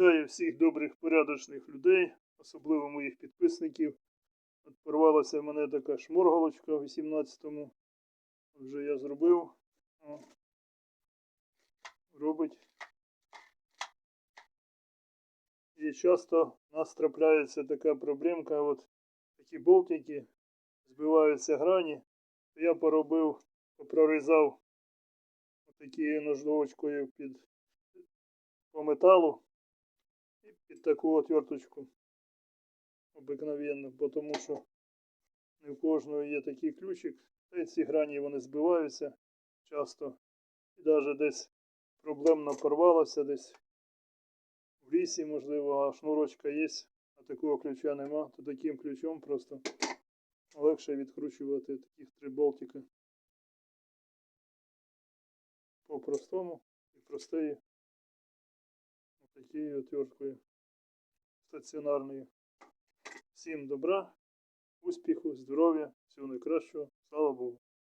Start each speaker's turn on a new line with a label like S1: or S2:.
S1: Вітаю всіх добрих порядочних людей, особливо моїх підписників. От порвалася в мене така шморгалочка в 18-му. Вже я зробив. О. Робить. І часто у нас трапляється така проблемка, от такі болтики, збиваються грані. Я поробив, попрорізав такі ножовочкою під по металу під таку отверточку обикновенну, тому що не в кожного є такий ключик. Та й ці грані вони збиваються часто. І навіть десь проблемно порвалося, десь в лісі, можливо, а шнурочка є, а такого ключа нема, то таким ключом просто легше відкручувати таких три болтика. По-простому і простої такою отверткою стаціонарною. Всім добра, успіху, здоров'я, всього найкращого. Слава Богу.